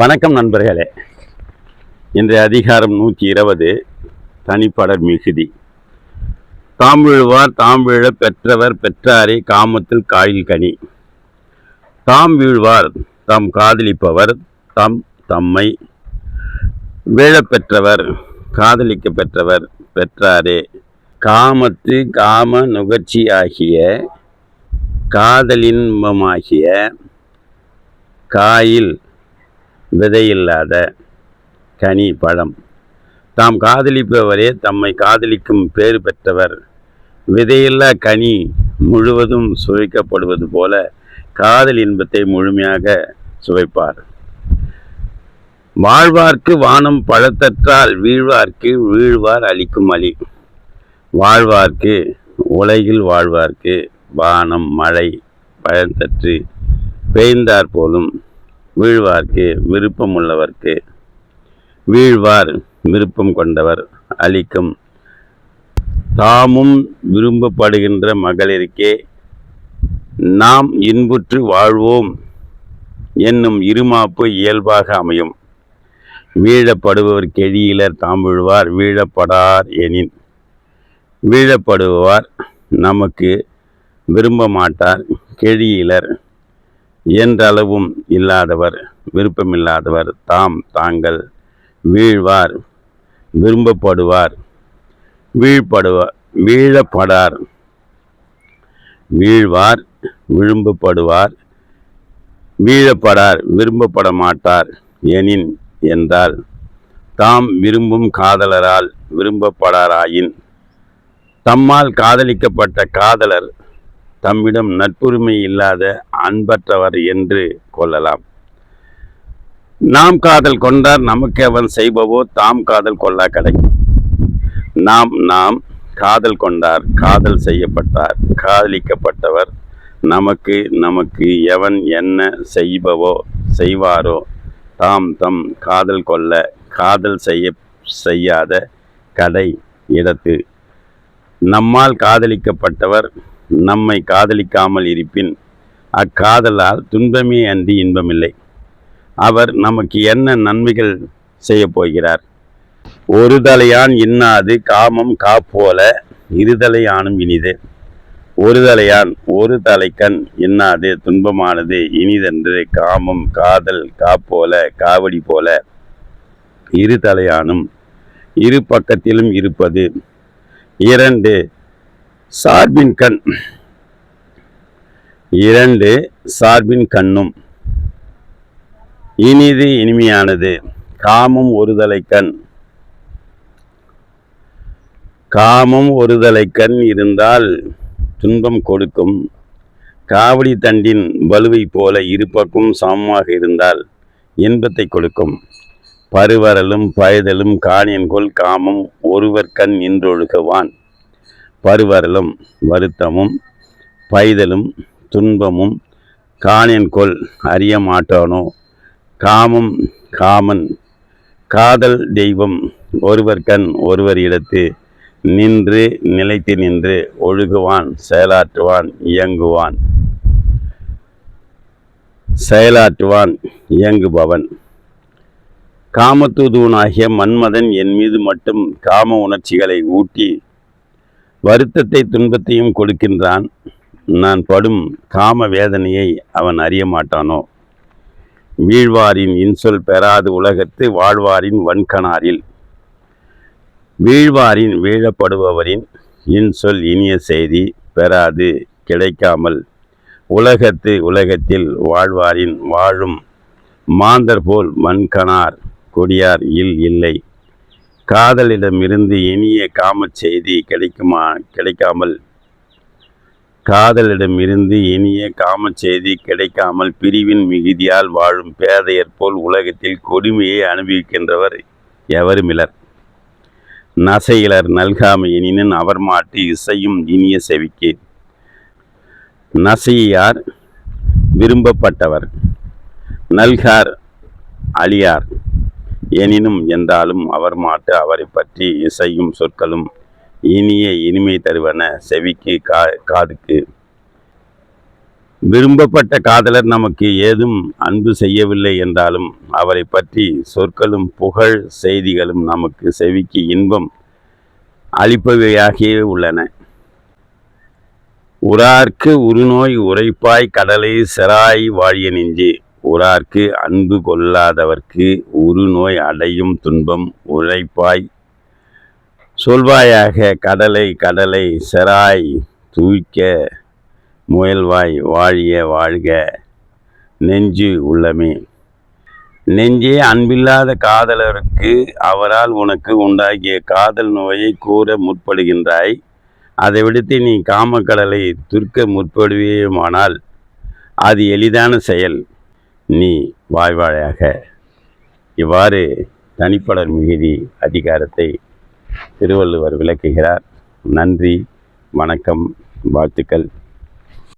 வணக்கம் நண்பர்களே. இன்றைய அதிகாரம் நூற்றி இருபது தனிப்படர் மிகுதி. தாம் வீழ்வார் தாம் பெற்றவர் பெற்றாரே காமத்தில் காயில் கனி. தாம் வீழ்வார் தாம் காதலிப்பவர் தாம் தம்மை வீழ பெற்றவர் காதலிக்க பெற்றவர் பெற்றாரே. காமத்து காம நுகர்ச்சி ஆகிய காதலின்பமாகிய காயில் விதையில்லாத கனி பழம். தாம் காதலிப்பவரே தம்மை காதலிக்கும் பேறு பெற்றவர். விதையில்லா கனி முழுவதும் சுவைக்கப்படுவது போல காதல் இன்பத்தை முழுமையாக சுவைப்பார். வாழ்வார்க்கு வானம் பழத்தற்றால் வீழ்வார்க்கு வீழ்வார் அளிக்கும் அலி வாழ்வார்க்கு உலகில் வாழ்வார்க்கு வானம் மழை பழத்தற்று பெய்ந்தார் போலும் வீழ்வார்க்கு விருப்பமுள்ளவர்க்கு. வீழ்வார் விருப்பம் கொண்டவர் அளிக்கும் தாமும் விரும்பப்படுகின்ற மகளிருக்கே நாம் இன்புற்று வாழ்வோம் என்னும் இருமாப்பு இயல்பாக அமையும். வீழப்படுபவர் கெழியிலர் தாம் விழுவார் வீழப்படார் எனின். வீழப்படுபவர் நமக்கு விரும்ப மாட்டார் கெழியிலர் என்றளவும் இல்லாதவர் விருப்பமில்லாதவர் தாம் தாங்கள் வீழ்வார் விரும்பப்படுவார் வீழ்படுவார் வீழப்படார். வீழ்வார் விரும்பப்படுவார் வீழப்படார் விரும்பப்பட மாட்டார் எனின் என்றால் தாம் விரும்பும் காதலரால் விரும்பப்படாராயின் தம்மால் காதலிக்கப்பட்ட காதலர் தம்மிடம் நட்புரிமை இல்லாத அன்பற்றவர் என்று கொள்ளலாம். நாம் காதல் கொண்டார் நமக்கு அவன் செய்பவோ தாம் காதல் கொள்ளா கடை. நாம் நாம் காதல் கொண்டார் காதல் செய்யப்பட்டார் காதலிக்கப்பட்டவர் நமக்கு நமக்கு எவன் என்ன செய்பவோ செய்வாரோ தாம் தம் காதல் கொள்ள காதல் செய்ய செய்யாத கடை இடத்து. நம்மால் காதலிக்கப்பட்டவர் நம்மை காதலிக்காமல் இருப்பின் அக்காதலால் துன்பமே அன்றி இன்பமில்லை. அவர் நமக்கு என்ன நன்மைகள் செய்ய போகிறார்? ஒரு தலையான் இன்னாது காமம் காப்போல இருதலையானும் இனிது. ஒரு தலையான் ஒரு தலைக்கண் இன்னாது துன்பமானது இனிதென்று காமம் காதல் காப்போல காவடி போல. இரு தலையானும் இரு பக்கத்திலும் இருப்பது இரண்டு சார்பின் கண். இரண்டு சார்பின் கண்ணும். இனிது இனிமையானது. காமம் ஒருதலை கண். காமம் ஒருதலை கண் இருந்தால் துன்பம் கொடுக்கும். காவடி தண்டின் வலுவை போல இருபக்கும் சமமாக இருந்தால் இன்பத்தை கொடுக்கும். பருவரலும் பயதலும் காணியன்கொள் காமம் ஒருவர் கண் நின்றொழுகுவான். பருவரலும் வருத்தமும் பைதலும் துன்பமும் காணியன்கொள் அறிய மாட்டானோ? காமம் காமன் காதல் தெய்வம் ஒருவர் கண் ஒருவர் இடத்து நின்று நிலைத்து நின்று ஒழுகுவான் செயலாற்றுவான் இயங்குவான். செயலாற்றுவான் இயங்குபவன். காமத்தூதுவனாகிய மன்மதன் என் மீது மட்டும் காம உணர்ச்சிகளை ஊட்டி வருத்தத்தை துன்பத்தையும் கொடுக்கின்றான். நான் படும் காம வேதனையை அவன் அறிய மாட்டானோ? வீழ்வாரின் இன்சொல் பெறாது உலகத்து வாழ்வாரின் வன்கணாரில் வீழ்வாரின் வீழப்படுபவரின் இன்சொல் இனிய செய்தி பெறாது கிடைக்காமல் உலகத்து உலகத்தில் வாழ்வாரின் வாழும் மாந்தர் போல் வன்கணார் கொடியார் இல் இல்லை. காதலிடமிருந்து இனிய காமச் செய்தி கிடைக்குமா கிடைக்காமல்? காதலிடமிருந்து இனிய காமச் செய்தி கிடைக்காமல் பிரிவின் மிகுதியால் வாழும் பேதையர் போல் உலகத்தில் கொடுமையை அனுபவிக்கின்றவர் எவருமிலர் நசையிலர் நல்காமை எனினும் அவர் மாட்டு இசையும் இனிய செவிக்கு. நசையார் விரும்பப்பட்டவர்? நல்கார் அழியார். எனினும் என்றாலும் அவர் மாட்டு அவரை பற்றி இசையும் சொற்களும் இனிய இனிமை தருவன செவிக்கு கா காதுக்கு. விரும்பப்பட்ட காதலர் நமக்கு ஏதும் அன்பு செய்யவில்லை என்றாலும் அவரை பற்றி சொற்களும் புகழ் செய்திகளும் நமக்கு செவிக்கு இன்பம் அளிப்பவையாகியே உள்ளன. உறார்க்கு உருநோய் உரைப்பாய் கடலை செராய் வாழிய நெஞ்சு. உறார்க்கு அன்பு கொள்ளாதவர்க்கு உருநோய் அடையும் துன்பம் உழைப்பாய். சொல்வாயாக கடலை கடலை செராய் தூய்க்க முயல்வாய் வாழிய வாழ்க நெஞ்சு உள்ளமே. நெஞ்சே அன்பில்லாத காதலருக்கு அவரால் உனக்கு உண்டாகிய காதல் நோயை கூற முற்படுகின்றாய். அதை விடுத்து நீ காமக்கடலை துர்க்க முற்படுவேயுமானால் அது எளிதான செயல். நீ வாய்வாழையாக இவ்வாறு தனிப்படர் மிகுதி அதிகாரத்தை திருவள்ளுவர் விளக்குகிறார். நன்றி வணக்கம் வாழ்த்துக்கள்.